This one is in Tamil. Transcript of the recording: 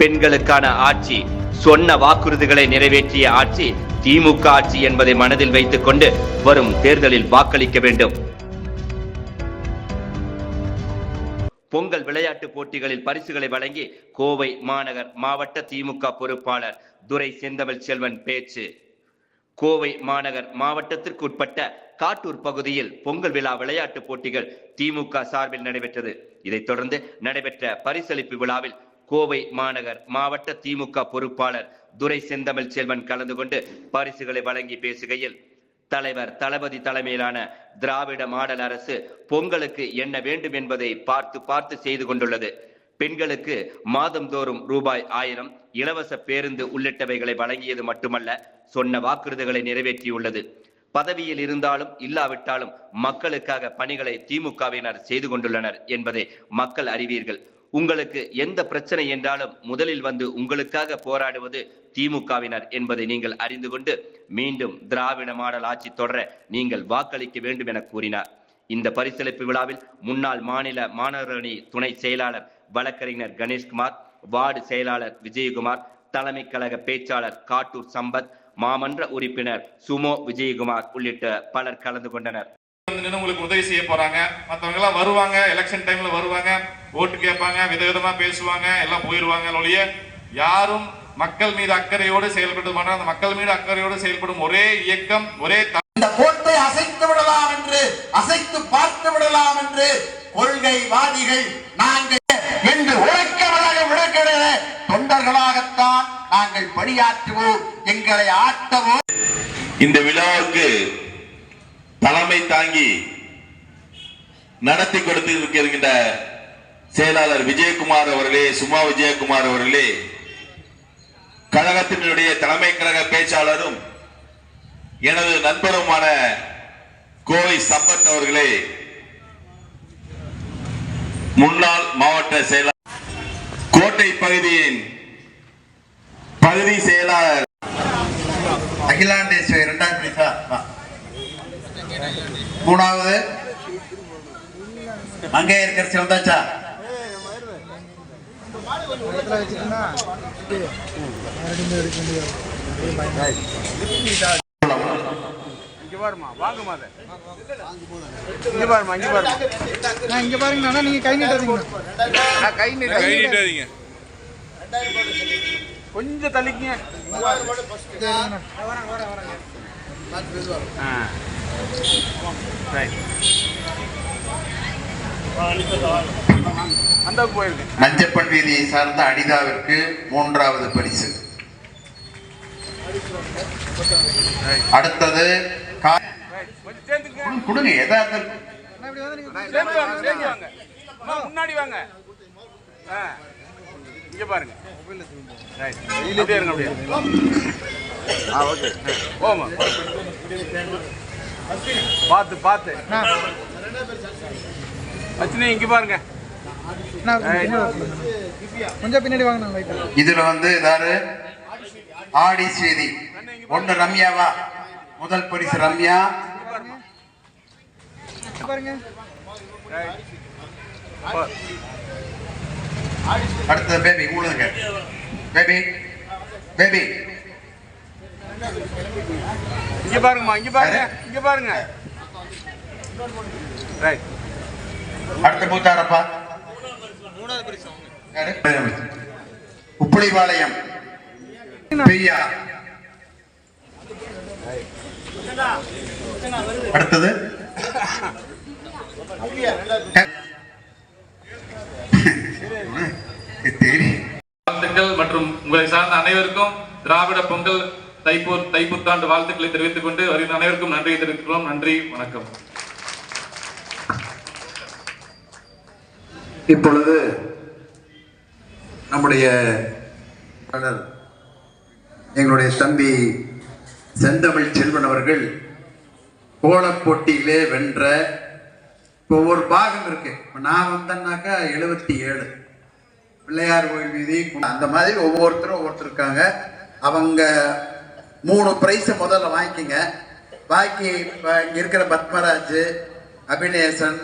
பெண்களுக்கான ஆட்சி சொன்ன வாக்குறுதிகளை நிறைவேற்றிய ஆட்சி திமுக ஆட்சி என்பதை மனதில் வைத்துக் கொண்டு வரும் தேர்தலில் வாக்களிக்க வேண்டும். பொங்கல் விளையாட்டுப் போட்டிகளில் பரிசுகளை வழங்கி கோவை மாநகர் மாவட்ட திமுக பொறுப்பாளர் துரை செந்தமிழ் செல்வன் பேச்சு. கோவை மாநகர் மாவட்டத்திற்கு உட்பட்ட காட்டூர் பகுதியில் பொங்கல் விழா விளையாட்டுப் போட்டிகள் திமுக சார்பில் நடைபெற்றது. இதைத் தொடர்ந்து நடைபெற்ற பரிசளிப்பு விழாவில் கோவை மாநகர் மாவட்ட திமுக பொறுப்பாளர் துரை செந்தமிழ் செல்வன் கலந்து கொண்டு பரிசுகளை வழங்கி பேசுகையில் தலைவர் தளபதி தலைமையிலான திராவிட மாடல் அரசு பொங்கலுக்கு என்ன வேண்டும் என்பதை பார்த்து பார்த்து செய்து கொண்டுள்ளது. பெண்களுக்கு மாதந்தோறும் ரூபாய் ஆயிரம் இலவச பேருந்து உள்ளிட்டவைகளை வழங்கியது மட்டுமல்ல சொன்ன வாக்குறுதிகளை நிறைவேற்றியுள்ளது. பதவியில் இருந்தாலும் இல்லாவிட்டாலும் மக்களுக்காக பணிகளை திமுகவினர் செய்து கொண்டுள்ளனர் என்பதை மக்கள் அறிவீர்கள். உங்களுக்கு எந்த பிரச்சனை என்றாலும் முதலில் வந்து உங்களுக்காக போராடுவது திமுகவினர் என்பதை நீங்கள் அறிந்து கொண்டு மீண்டும் திராவிட மாடல் ஆட்சி தொடர நீங்கள் வாக்களிக்க வேண்டும் என கூறினார். இந்த பரிசளிப்பு விழாவில் முன்னாள் மாநில மாணவரணி துணை செயலாளர் வழக்கறிஞர் கணேஷ்குமார் வார்டு செயலாளர் விஜயகுமார் தலைமை கழக பேச்சாளர் காட்டூர் சம்பத் மாமன்ற உறுப்பினர் சுமோ விஜயகுமார் உள்ளிட்ட பலர் கலந்து கொண்டனர். உங்களுக்கு உதவி செய்ய போறாங்க. மற்றவங்க எல்லாம் வருவாங்க. எலெக்ஷன் டைம்ல வருவாங்க. ஓட்டு கேட்பாங்க விதவிதமா பேசுவாங்க எல்லாம் போயிருவாங்க ஒழிய யாரும் மக்கள் மீது அக்கறையோடு செயல்பட்டு மாட்டாங்க. அந்த மக்கள் மீது அக்கறையோடு செயல்படும் ஒரே இயக்கம் ஒரே இந்த கோட்டை அசைத்து விடலாம் என்று அசைத்து பார்த்து விடலாம் என்று கொள்கைவாதிகள் நாங்கள் என்று உழைக்கவதாக விடக்கிற தொண்டர்களாகத்தான் நாங்கள் பணியாற்றுவோம் எங்களை ஆட்டவோ இந்த விழாவுக்கு தலைமை தாங்கி நடத்தி கொடுத்து இருக்கின்ற செயலாளர் விஜயகுமார் அவர்களே சுமா விஜயகுமார் அவர்களே கழகத்தினுடைய தலைமை கழக பேச்சாளரும் எனது நண்பருமான கோவை சம்பத் அவர்களே முன்னாள் மாவட்ட செயலாளர் கோட்டை பகுதியின் பகுதி செயலாளர். அகிலாண்டேஸ்வரி இரண்டாவது மூணாவது. அங்கே இருக்கிற வந்தாச்சா இங்க பாருமா வாங்குமா அதை. இங்க பாருமா இங்க பாருமா நான் இங்க பாருங்கண்ணா நீங்க கை நீட்டாதீங்க நான் கை நீட்ட கை நீட்டாதீங்க. கொஞ்சம் தள்ளிக்கங்க. ஆ. Right. அந்த நஞ்சப்பன் வீதியை சார்ந்த அனிதாவிற்கு மூன்றாவது பரிசு அடுத்தது கொடுங்க அம்மா, முன்னாடி வாங்க. இங்க பாருங்க ரைட் அப்படியே இருங்க அப்படியே ஆ ஓகே போமா பார்த்து பார்த்து அச்சனே இங்க பாருங்க. கொஞ்சம் பின்னாடி வாங்க லைட்டா இதுல வந்து ஏதாவது ஆடி செய்தி. ஒண்ணு ரம்யாவா முதல் பரிசு ரம்யா. பாருங்க. அடுத்தது பேபி உழுதுங்க. Baby baby. இங்க பாருங்கம்மா இங்க பாருங்க இங்க பாருங்க. ரைட் அடுத்த பூத்தாரப்பா? உப்புளிபாளையம். பெய்யா அடுத்தது. மற்றும் உங்களை சார்ந்த அனைவருக்கும் திராவிட பொங்கல் தைப்பூ தைப்புத்தாண்டு வாழ்த்துக்களை தெரிவித்துக் கொண்டு வருகிற அனைவருக்கும் நன்றி தெரிவித்துக்கிறோம் நன்றி வணக்கம். இப்பொழுது நம்முடைய எங்களுடைய தம்பி செந்தமிழ் செல்வன் அவர்கள் கோலப் போட்டியிலே வென்ற இப்போ ஒரு பாகம் இருக்கு. இப்போ நான் வந்தேன்னாக்கா எழுபத்தி ஏழு. பிள்ளையார் கோயில் வீதி அந்த மாதிரி ஒவ்வொருத்தரும் ஒவ்வொருத்தர் இருக்காங்க. அவங்க மூணு ப்ரைஸை முதல்ல வாங்கிக்கிங்க. பாக்கி இப்போ இங்கே இருக்கிற பத்மராஜ் அபிநேசன்